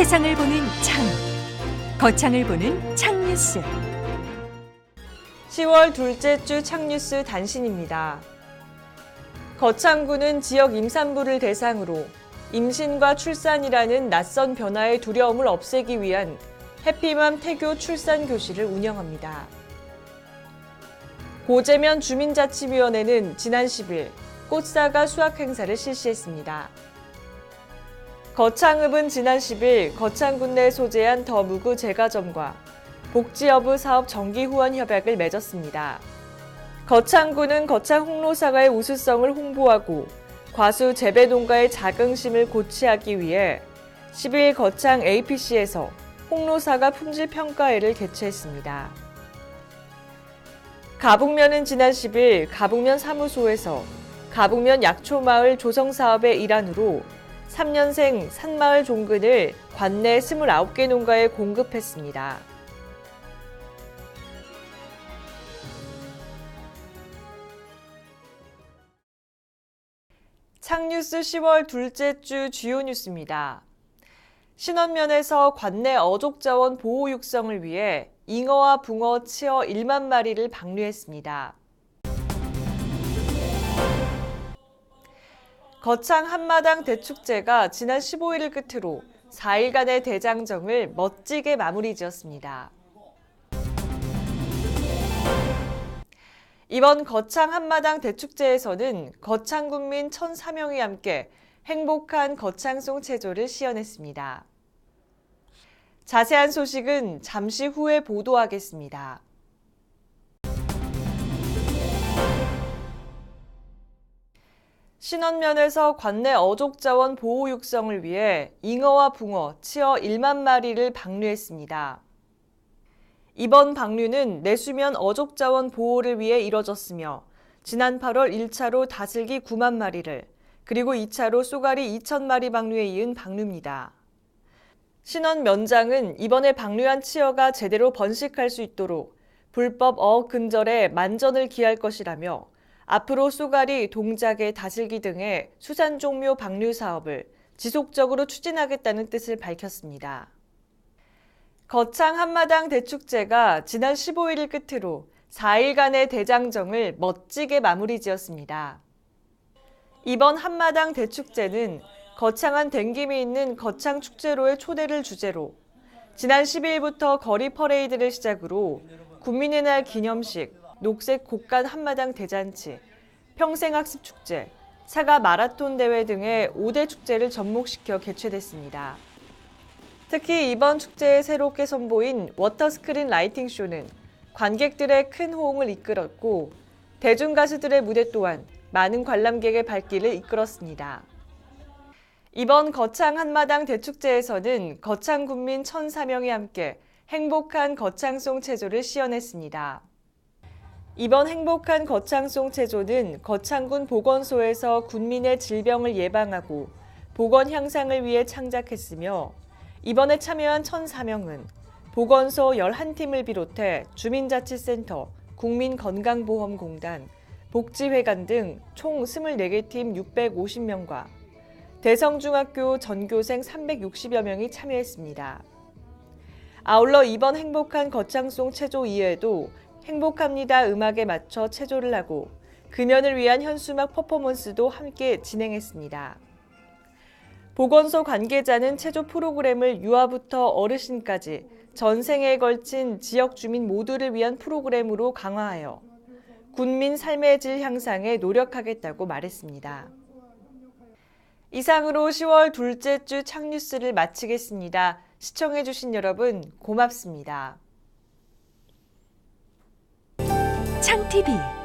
세상을 보는 창, 거창을 보는 창뉴스. 10월 둘째 주 창뉴스 단신입니다. 거창구는 지역 임산부를 대상으로 임신과 출산이라는 낯선 변화의 두려움을 없애기 위한 해피맘 태교 출산 교실을 운영합니다. 고재면 주민자치위원회는 지난 10일 꽃사과 수확 행사를 실시했습니다. 거창읍은 지난 10일 거창군 내 소재한 더무구 제과점과 복지여부 사업 정기 후원 협약을 맺었습니다. 거창구는 거창 홍로사과의 우수성을 홍보하고 과수 재배 농가의 자긍심을 고취하기 위해 10일 거창 APC에서 홍로사과 품질 평가회를 개최했습니다. 가북면은 지난 10일 가북면 사무소에서 가북면 약초마을 조성 사업의 일환으로 3년생 산마을 종근을 관내 29개 농가에 공급했습니다. 창뉴스 10월 둘째 주 주요 뉴스입니다. 신원면에서 관내 어족자원 보호 육성을 위해 잉어와 붕어, 치어 1만 마리를 방류했습니다. 거창 한마당 대축제가 지난 15일을 끝으로 4일간의 대장정을 멋지게 마무리 지었습니다. 이번 거창 한마당 대축제에서는 거창군민 1,004명이 함께 행복한 거창송 체조를 시연했습니다. 자세한 소식은 잠시 후에 보도하겠습니다. 신원면에서 관내 어족자원 보호 육성을 위해 잉어와 붕어, 치어 1만 마리를 방류했습니다. 이번 방류는 내수면 어족자원 보호를 위해 이뤄졌으며 지난 8월 1차로 다슬기 9만 마리를 그리고 2차로 쏘가리 2천 마리 방류에 이은 방류입니다. 신원 면장은 이번에 방류한 치어가 제대로 번식할 수 있도록 불법 어업 근절에 만전을 기할 것이라며 앞으로 쏘가리, 동작의 다슬기 등의 수산 종묘 방류 사업을 지속적으로 추진하겠다는 뜻을 밝혔습니다. 거창 한마당 대축제가 지난 15일을 끝으로 4일간의 대장정을 멋지게 마무리 지었습니다. 이번 한마당 대축제는 거창한 댕김이 있는 거창 축제로의 초대를 주제로 지난 10일부터 거리 퍼레이드를 시작으로 국민의 날 기념식, 녹색 곡간 한마당 대잔치, 평생학습 축제, 사과 마라톤 대회 등의 5대 축제를 접목시켜 개최됐습니다. 특히 이번 축제에 새롭게 선보인 워터스크린 라이팅 쇼는 관객들의 큰 호응을 이끌었고 대중 가수들의 무대 또한 많은 관람객의 발길을 이끌었습니다. 이번 거창 한마당 대축제에서는 거창 군민 1,004명이 함께 행복한 거창송 체조를 시연했습니다. 이번 행복한 거창송 체조는 거창군 보건소에서 군민의 질병을 예방하고 보건 향상을 위해 창작했으며 이번에 참여한 1,004명은 보건소 11팀을 비롯해 주민자치센터, 국민건강보험공단, 복지회관 등 총 24개 팀 650명과 대성중학교 전교생 360여 명이 참여했습니다. 아울러 이번 행복한 거창송 체조 이외에도 행복합니다 음악에 맞춰 체조를 하고 금연을 위한 현수막 퍼포먼스도 함께 진행했습니다. 보건소 관계자는 체조 프로그램을 유아부터 어르신까지 전생에 걸친 지역 주민 모두를 위한 프로그램으로 강화하여 군민 삶의 질 향상에 노력하겠다고 말했습니다. 이상으로 10월 둘째 주 창뉴스를 마치겠습니다. 시청해주신 여러분 고맙습니다. 창TV